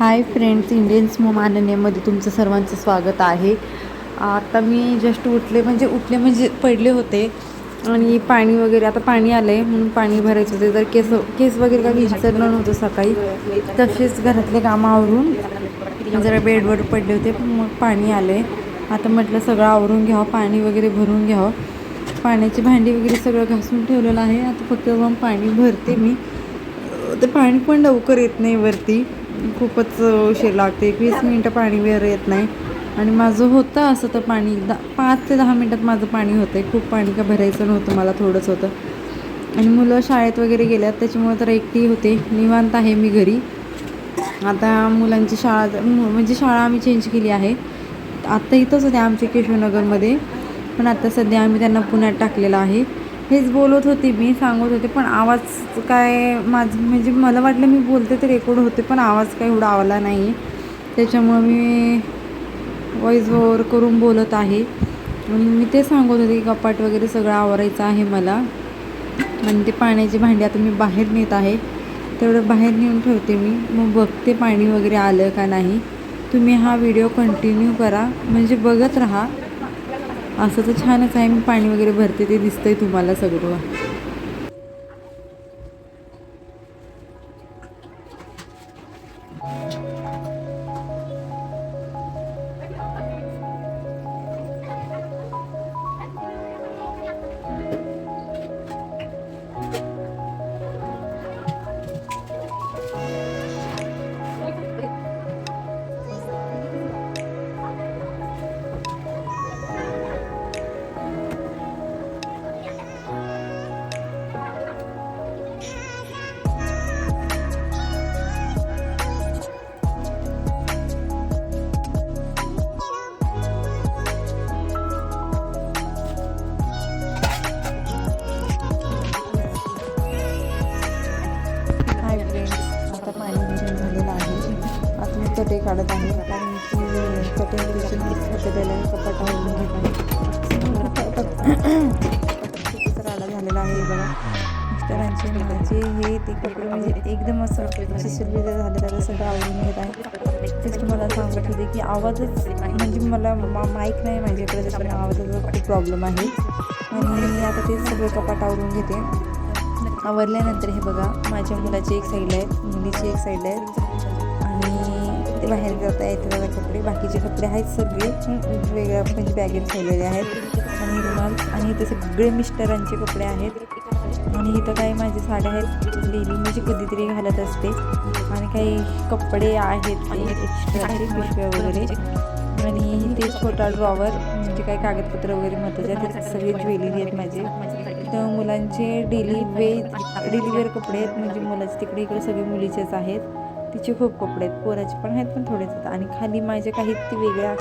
Hi friends Indians मोम आननेमध्ये तुमचं सर्वांचं स्वागत आहे. आता मी जस्ट उठले म्हणजे उठले म्हणजे पडले होते. आणि पाणी वगैरे आता पाणी आलं आहे म्हणून पाणी भरायचं होते. तर केस केस वगैरे काही विचारलं नव्हतं सकाळी तसेच घरातले कामं आवरून जरा बेडवर पडले होते पण मग पाणी आलं आहे आता म्हटलं सगळं आवरून घ्यावं पाणी वगैरे भरून घ्यावं. पाण्याची भांडी वगैरे सगळं घासून ठेवलेलं आहे. आता फक्त मग पाणी भरते मी. ते पाणी पण लवकर येत नाही वरती. खूपच उशीर लागते. एकवीस मिनटं पाणी वर येत नाही. आणि माझं होतं असं तर पाणी दा पाच ते दहा मिनटात माझं पाणी होतं आहे खूप पाणी का भरायचं नव्हतं मला थोडंच होतं. आणि मुलं शाळेत वगैरे गेल्यात त्याच्यामुळे तर एकटी होते. निवांत आहे मी घरी. आता मुलांची शाळा म्हणजे शाळा आम्ही चेंज केली आहे. आत्ता इथंच होते आमच्या केशवनगरमध्ये. पण आता सध्या आम्ही त्यांना पुण्यात टाकलेलं आहे. हेच बोलत होते मी सांगत होते पण आवाज काय माझं म्हणजे मला वाटलं मी बोलते ते रेकॉर्ड होते पण आवाज काय एवढा आला नाही. त्याच्यामुळं मी वॉईस ओवर करून बोलत आहे. आणि मी ते सांगत होते की कपाट वगैरे सगळं आवरायचं आहे मला. आणि ते पाण्याची भांडी आता मी बाहेर नेत आहे. तेवढं बाहेर नेऊन ठेवते मी. मग बघते पाणी वगैरे आलं का नाही. तुम्ही हा व्हिडिओ कंटिन्यू करा. म्हणजे बघत राहा. असं तर छानच आहे. मी पाणी वगैरे भरते ते दिसतंय तुम्हाला सगळं. आता काढत आहे. कारण की चटई म्हणजे होतेलेलं आहे कपाट आवडून घेत राडा झालेला आहे बघा. मिस्टरांचे माझे हे ते कपडे म्हणजे एकदम असं शिशिरलेलं झालेलं आहे सगळं आवडून घेत आहे. तेच तुम्हाला सांगत होते की आवाजच म्हणजे मला माईक नाही माझ्याकडे त्याच्यामुळे आवाजाचा खूप प्रॉब्लेम आहे. आणि आता ते सगळं कपाट आवरून घेते. आवरल्यानंतर हे बघा माझ्या मुलाची एक साईड आहे मुलीची एक साईड आहे आणि बाहेर जाता येते बघा कपडे बाकीचे कपडे आहेत सगळे. वेगळ्या म्हणजे बॅगेत ठेवलेले आहेत. आणि रुमाल आणि इथे सगळे मिस्टरांचे कपडे आहेत. आणि इथं काही माझे साड्या आहेत. डेली म्हणजे कधीतरी घालत असते. आणि काही कपडे आहेत एक्स्ट्राचे पिशव्या वगैरे. आणि ते छोटा ड्रॉवर म्हणजे काही कागदपत्र वगैरे महत्त्वाचे आहेत. सगळे ज्वेलरी आहेत माझे. तर मुलांचे डेली वे डेली वेअर कपडे आहेत. म्हणजे मुलाचे तिकडे इकडे सगळे मुलीचेच आहेत. तिचे खूप कपडे आहेत पोराचे पण आहेत पण थोडेच आहेत. आणि खाली माझ्या काही ती वेगळ्या.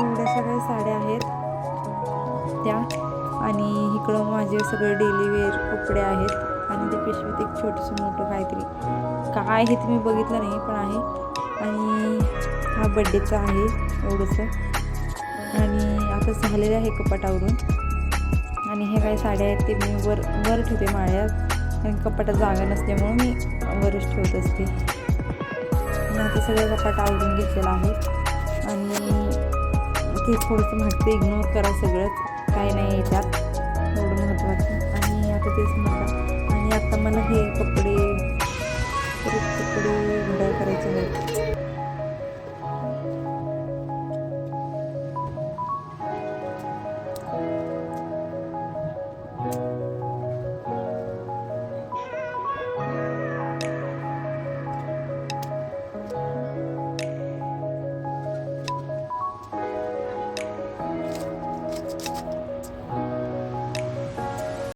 एवढ्या सगळ्या साड्या आहेत. त्या. आणि इकडं माझे सगळे डेली वेअर कपडे आहेत. आणि ते पिशवीत एक छोटंसं मोठं काहीतरी. काय आहे तुम्ही मी बघितलं नाही पण आहे. आणि हा बड्डेचा आहे एवढंसं. आणि आता झालेलं आहे कपाटावरून. आणि हे काही साड्या आहेत ते मी वर वर ठेवते माळ्यात. कारण कपाटात जागा नसल्यामुळं मी वर ठेवत असते. आता सगळं कपाट आवडून घेतलेलं आहे आणि ते थोडंसं म्हटतं इग्नोर करा सगळंच. काही नाही याच्यात. एवढं महत्त्वाचं आणि आता तेच म्हणतात. आणि आता मला हे कपडे परत कपडे